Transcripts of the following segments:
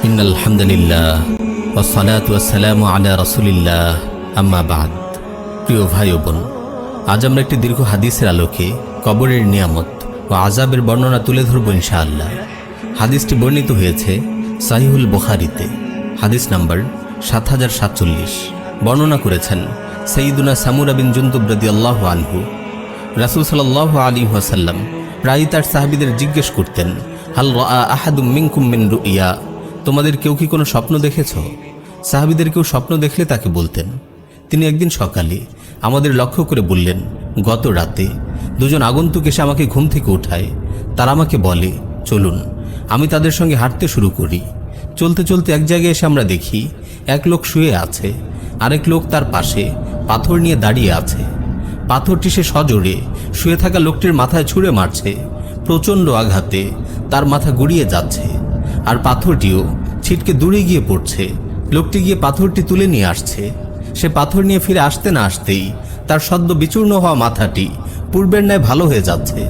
إن الحمد لله والصلاة والسلام على رسول الله আম্মা বাদ প্রিয় ভাই ও বোন আজ আমরা একটি দীর্ঘ হাদিসের আলোকে কবরের নিয়ামত ও আজাবের বর্ণনা তুলে ধরব ইনশাআল্লাহ হাদিসটি বর্ণিত হয়েছে সাহিহুল বুখারিতে হাদিস নাম্বার সাত হাজার সাতচল্লিশ বর্ণনা করেছেন সঈদুনা সামুরা বিন জুন্তুব রদি আল্লাহ আনহু রাসুল সাল্লাহ আলী ওয়াসাল্লাম প্রায়ই তার সাহাবিদের জিজ্ঞেস করতেন হাল রা আহাদুম মিনকুম মিন রুইয়া। তোমাদের কেউ কি কোনো স্বপ্ন দেখেছ? সাহাবিদের কেউ স্বপ্ন দেখলে তাকে বলতেন। তিনি একদিন সকালে আমাদের লক্ষ্য করে বললেন, গত রাতে দুজন আগন্তুক এসে আমাকে ঘুম থেকে উঠায়। তারা আমাকে বলে, চলুন, আমি তাদের সঙ্গে হাঁটতে শুরু করি। চলতে চলতে এক জায়গায় এসে আমরা দেখি, এক লোক শুয়ে আছে, আরেক লোক তার পাশে পাথর নিয়ে দাঁড়িয়ে আছে। পাথরটি সে সজোরে শুয়ে থাকা লোকটির মাথায় ছুঁড়ে মারছে। প্রচণ্ড আঘাতে তার মাথা গুড়িয়ে যাচ্ছে আর পাথরটিও ছিটকে দূরে গিয়ে পড়ছে। লোকটি গিয়ে পাথরটি তুলে নিয়ে আসছে। সে পাথর নিয়ে ফিরে আসতে না আসতেই তার সদ্য বিচূর্ণ হওয়া মাথাটি পূর্বের ন্যায় ভালো হয়ে যাচ্ছে।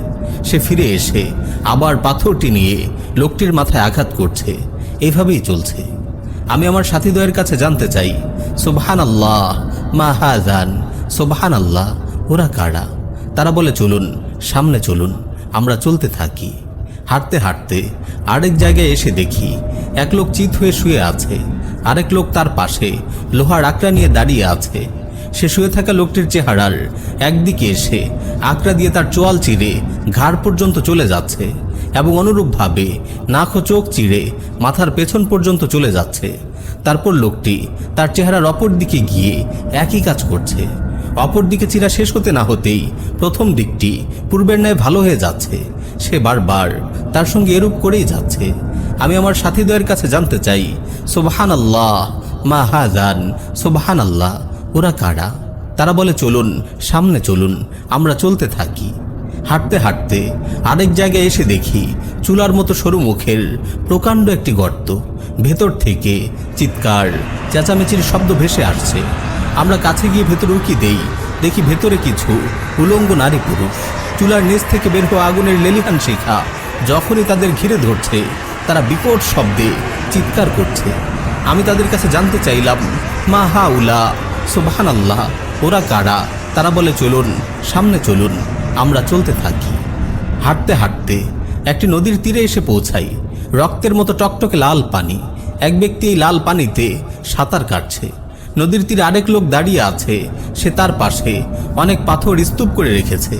সে ফিরে এসে আবার পাথরটি নিয়ে লোকটির মাথায় আঘাত করছে। এভাবেই চলছে। আমি আমার সাথীদ্বয়ের কাছে জানতে চাই সুবহান আল্লাহ মা হাজান সুবহান আল্লাহ ওরা কারা? তারা বলে, চলুন, সামনে চলুন। আমরা চলতে থাকি। হাঁটতে হাঁটতে আরেক জায়গায় এসে দেখি, এক লোক চিত হয়ে শুয়ে আছে, আরেক লোক তার পাশে লোহার আকড়া নিয়ে দাঁড়িয়ে আছে। সে শুয়ে থাকা লোকটির চেহারার একদিকে এসে আকড়া দিয়ে তার চোয়াল চিরে ঘাড় পর্যন্ত চলে যাচ্ছে এবং অনুরূপভাবে নাক ও চোখ চিড়ে মাথার পেছন পর্যন্ত চলে যাচ্ছে। তারপর লোকটি তার চেহারার অপর দিকে গিয়ে একই কাজ করছে। অপর দিকে চিরা শেষ হতে না হতেই প্রথম দিকটি পূর্বের ন্যায় ভালো হয়ে যাচ্ছে। সে বারবার তার সঙ্গে এরূপ করেই যাচ্ছে। আমি আমার সাথীদ্বয়ের কাছে জানতে চাই সোবাহান আল্লাহ মা হাজান সোবাহান আল্লাহ ওরা কারা? তারা বলে, চলুন, সামনে চলুন, আমরা চলতে থাকি। হাঁটতে হাঁটতে আরেক জায়গায় এসে দেখি চুলার মতো সরু মুখের প্রকাণ্ড একটি গর্ত। ভেতর থেকে চিৎকার, চেঁচামেচির শব্দ ভেসে আসছে। আমরা কাছে গিয়ে ভেতরে উকি দেই। দেখি ভেতরে কিছু উলঙ্গ নারী পুরুষ। চুলার নিচ থেকে বের হওয়া আগুনের লেলিহান শিখা যখনই তাদের ঘিরে ধরছে, তারা বিকট শব্দে চিৎকার করছে। আমি তাদের কাছে জানতে চাইলাম, মা হা উলা সুবহান আল্লাহ ওরা কারা? তারা বলে, চলুন, সামনে চলুন, আমরা চলতে থাকি। হাঁটতে হাঁটতে একটি নদীর তীরে এসে পৌঁছাই। রক্তের মতো টকটকে লাল পানি। এক ব্যক্তি এই লাল পানিতে সাঁতার কাটছে। নদীর তীরে আরেক লোক দাঁড়িয়ে আছে। সে তার পাশে অনেক পাথর স্তূপ করে রেখেছে।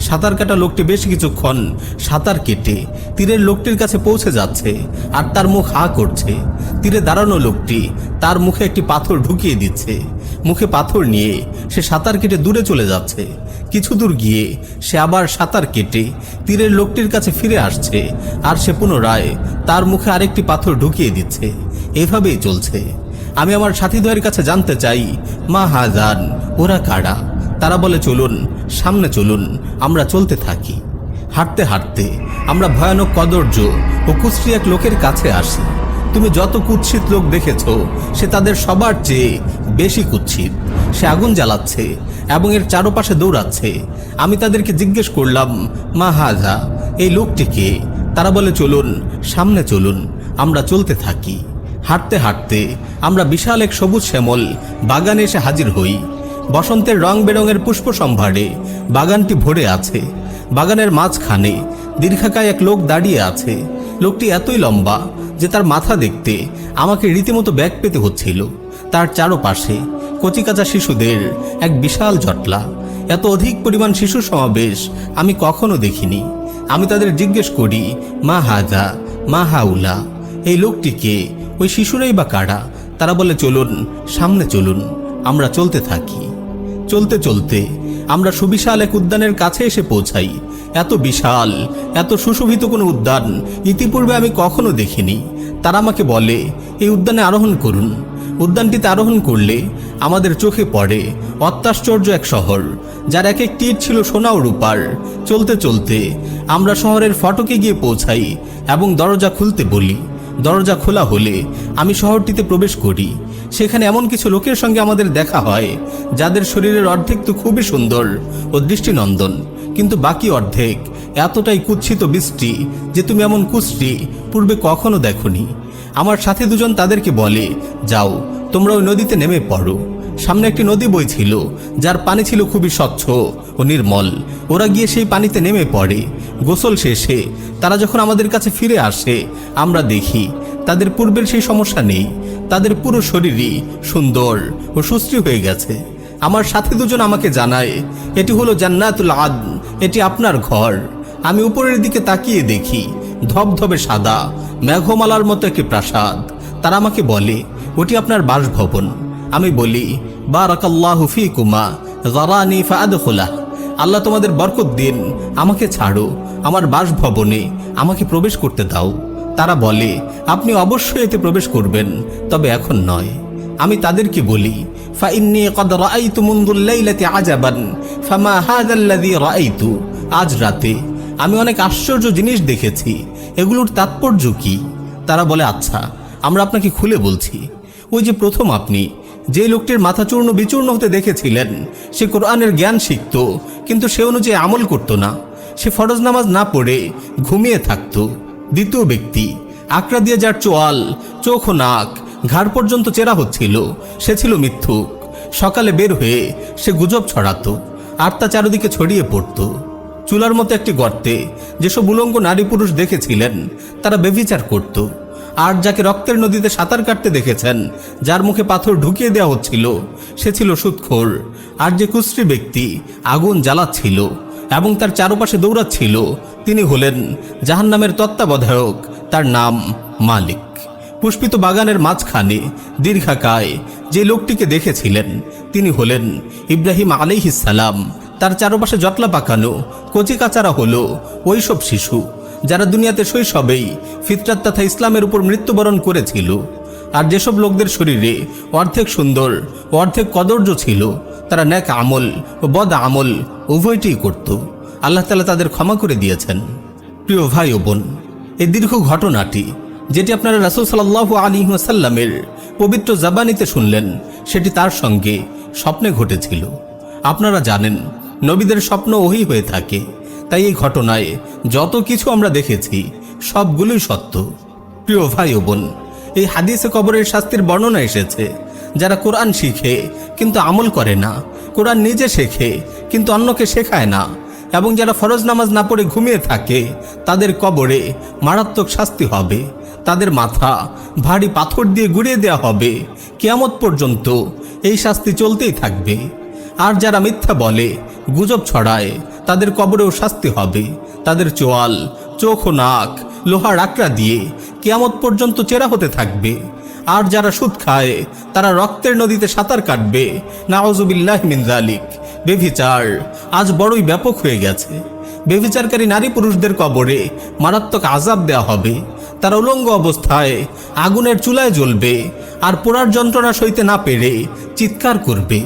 সাঁতার কাটা লোকটি বেশ কিছুক্ষণ সাঁতার কেটে তীরের লোকটির কাছে পৌঁছে যাচ্ছে আর তার মুখ হা করছে। তীরে দাঁড়ানো লোকটি তার মুখে একটি পাথর ঢুকিয়ে দিচ্ছে। মুখে পাথর নিয়ে সে সাঁতার কেটে দূরে চলে যাচ্ছে। কিছু দূর গিয়ে সে আবার সাঁতার কেটে তীরের লোকটির কাছে ফিরে আসছে আর সে পুনরায় তার মুখে আরেকটি পাথর ঢুকিয়ে দিচ্ছে। এভাবেই চলছে। আমি আমার সাথীদ্বয়ের কাছে জানতে চাই, মা হাজান, ওরা কারা? তারা বলে, চলুন, সামনে চলুন, আমরা চলতে থাকি। হাঁটতে হাঁটতে আমরা ভয়ানক কদর্য ও কুশ্রী এক লোকের কাছে আসি। তুমি যত কুৎসিত লোক দেখেছ, সে তাদের সবার চেয়ে বেশি কুৎসিত। সে আগুন জ্বালাচ্ছে এবং এর চারপাশে দৌড়াচ্ছে। আমি তাদেরকে জিজ্ঞেস করলাম, মা হাজা, এই লোকটিকে তারা বলে, চলুন, সামনে চলুন, আমরা চলতে থাকি। হাঁটতে হাঁটতে আমরা বিশাল এক সবুজ শ্যামল বাগানে এসে হাজির হই। বসন্তের রং বেরঙের পুষ্প সম্ভারে বাগানটি ভরে আছে। বাগানের মাঝখানে দীর্ঘাকায় এক লোক দাঁড়িয়ে আছে। লোকটি এতই লম্বা যে তার মাথা দেখতে আমাকে রীতিমতো ব্যাগ পেতে হচ্ছিল। তার চারপাশে কচিকাচা শিশুদের এক বিশাল জটলা এত অধিক পরিমাণ শিশু সমাবেশ আমি কখনো দেখিনি। আমি তাদের জিজ্ঞেস করি, মা হাজা, মা হাউলা? এই লোকটিকে ওই শিশুরাই বা কারা? তারা বলে, চলুন, সামনে চলুন, আমরা চলতে থাকি। চলতে চলতে আমরা সুবিশাল এক উদ্যানের কাছে এসে পৌঁছাই। এত বিশাল, এত সুশোভিত কোনো উদ্যান ইতিপূর্বে আমি কখনো দেখিনি। তারা আমাকে বলে, এই উদ্যানে আরোহণ করুন। উদ্যানটিতে আরোহণ করলে আমাদের চোখে পড়ে অত্যাশ্চর্য এক শহর, যার এক একটি ছিল সোনা ও রূপার। চলতে চলতে আমরা শহরের ফটকে গিয়ে পৌঁছাই এবং দরজা খুলতে বলি। দরজা খোলা হলে আমি শহরটিতে প্রবেশ করি। সেখানে এমন কিছু লোকের সঙ্গে আমাদের দেখা হয়, যাদের শরীরের অর্ধেক তো খুবই সুন্দর ও দৃষ্টিনন্দন, কিন্তু বাকি অর্ধেক এতটাই কুচ্ছিত বৃষ্টি যে তুমি এমন কুষ্টি পূর্বে কখনো দেখনি। আমার সাথে দুজন তাদেরকে বলে, যাও, তোমরা ওই নদীতে নেমে পড়ো। সামনে একটি নদী বইছিল যার পানি ছিল খুবই স্বচ্ছ ও নির্মল। ওরা গিয়ে সেই পানিতে নেমে পড়ে। গোসল শেষে তারা যখন আমাদের কাছে ফিরে আসে, আমরা দেখি তাদের পূর্বের সেই সমস্যা নেই। তাদের পুরো শরীরই সুন্দর ও সুশ্রী হয়ে গেছে। আমার সাথে দুজন আমাকে জানায়, এটি হলো জান্নাতুল আদ এটি আপনার ঘর। আমি উপরের দিকে তাকিয়ে দেখি, ধবধবে সাদা, মেঘমালার মতো একটি প্রাসাদ। তারা আমাকে বলে, ওটি আপনার বাসভবন। আমি বলি আল্লাহ তোমাদের বরকত দিন, আমাকে ছাড়ো, আমার বাসভবনে আমাকে প্রবেশ করতে দাও। তারা বলে, আপনি অবশ্যই এতে প্রবেশ করবেন, তবে এখন নয়। আমি তাদেরকে বলি আজ রাতে আমি অনেক আশ্চর্য জিনিস দেখেছি, এগুলোর তাৎপর্য কি? তারা বলে আচ্ছা আমরা আপনাকে খুলে বলছি। ওই যে প্রথম আপনি যে লোকটির মাথা চূর্ণ বিচূর্ণ হতে দেখেছিলেন, সে কোরআনের জ্ঞান শিখত, কিন্তু সে অনুযায়ী আমল করত না। সে ফরজ নামাজ না পড়ে ঘুমিয়ে থাকত। দ্বিতীয় ব্যক্তি, আকড়া দিয়ে যার চোয়াল, চোখ ও নাক ঘাড় পর্যন্ত চেরা হচ্ছিল, সে ছিল মিথ্যুক। সকালে বের হয়ে সে গুজব ছড়াত আর তা চারদিকে ছড়িয়ে পড়ত। চুলার মতো একটি গর্তে যেসব উলঙ্গ নারী পুরুষ দেখেছিলেন, তারা বেবিচার করত। আর যাকে রক্তের নদীতে সাঁতার কাটতে দেখেছেন, যার মুখে পাথর ঢুকিয়ে দেওয়া হচ্ছিল, সে ছিল সুৎখোর। আর যে কুশ্রী ব্যক্তি আগুন জ্বালাচ্ছিল এবং তার চারপাশে দৌড়াচ্ছিল, তিনি হলেন জাহান্নামের তত্ত্বাবধায়ক, তার নাম মালিক। পুষ্পিত বাগানের মাঝখানে দীর্ঘাকায় যে লোকটিকে দেখেছিলেন, তিনি হলেন ইব্রাহিম আলাইহিসালাম তার চারপাশে জটলা পাকানো, কচি কাচারা হলো ওইসব শিশু। যারা দুনিয়াতে শৈশবেই ফিতরাত তথা ইসলামের উপর মৃত্যুবরণ করেছিল। আর যেসব লোকদের শরীরে অর্ধেক সুন্দর অর্ধেক কদর্য ছিল, তারা ন্যাক আমল ও বদ আমল উভয়টিই করত। আল্লাহ তালা তাদের ক্ষমা করে দিয়েছেন। প্রিয় ভাই ও বোন, এই দীর্ঘ ঘটনাটি, যেটি আপনারা রাসুল সাল্লাহ আলী সাল্লামের পবিত্র জাবানিতে শুনলেন, সেটি তার সঙ্গে স্বপ্নে ঘটেছিল। আপনারা জানেন, নবীদের স্বপ্ন ওহি হয়ে থাকে। তাই এই ঘটনায় যত কিছু আমরা দেখেছি, সবগুলোই সত্য। প্রিয় ভাই ও বোন, এই হাদিসে কবরের শাস্তির বর্ণনা এসেছে, যারা কোরআন শিখে কিন্তু আমল করে না, কোরআন নিজে শেখে কিন্তু অন্যকে শেখায় না, এবং যারা ফরজ নামাজ না পড়ে ঘুমিয়ে থাকে, তাদের কবরে মারাত্মক শাস্তি হবে, তাদের মাথা ভারী পাথর দিয়ে গুড়িয়ে দেওয়া হবে, কেয়ামত পর্যন্ত এই শাস্তি চলতেই থাকবে। আর যারা মিথ্যা বলে, গুজব ছড়ায়, তাদের কবরেও শাস্তি হবে। তাদের চোয়াল, চোখ ও নাক, লোহার আকড়া দিয়ে কেয়ামত পর্যন্ত চেরা হতে থাকবে। আর যারা সুদ খায়, তারা রক্তের নদীতে সাঁতার কাটবে। নাওজুবিল্লাহ বেভিচার, আজ বড়ই ব্যাপক হয়ে গেছে। বেভিচারকারী নারী পুরুষদের কবরে মারাত্মক আজাব দেওয়া হবে। তারা উলঙ্গ অবস্থায় আগুনের চুলায় জ্বলবে, আর পোড়ার যন্ত্রণা সইতে না পেরে চিৎকার করবে।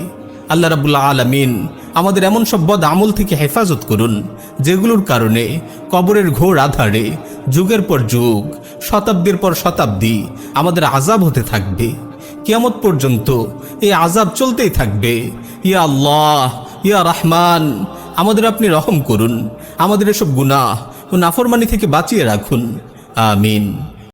আল্লাহ রাবুল্লাহ আলমিন আমাদের এমন সব বদ আমল থেকে হেফাজত করুন, যেগুলোর কারণে কবরের ঘোর আধারে, যুগের পর যুগ, শতাব্দীর পর শতাব্দী আমাদের আজাব হতে থাকবে। কিয়ামত পর্যন্ত এই আজাব চলতেই থাকবে। ইয়া আল্লাহ, ইয়া রহমান, আমাদের আপনি রহম করুন, আমাদের এসব গুনাহ ও নাফরমানি থেকে বাঁচিয়ে রাখুন। আমিন।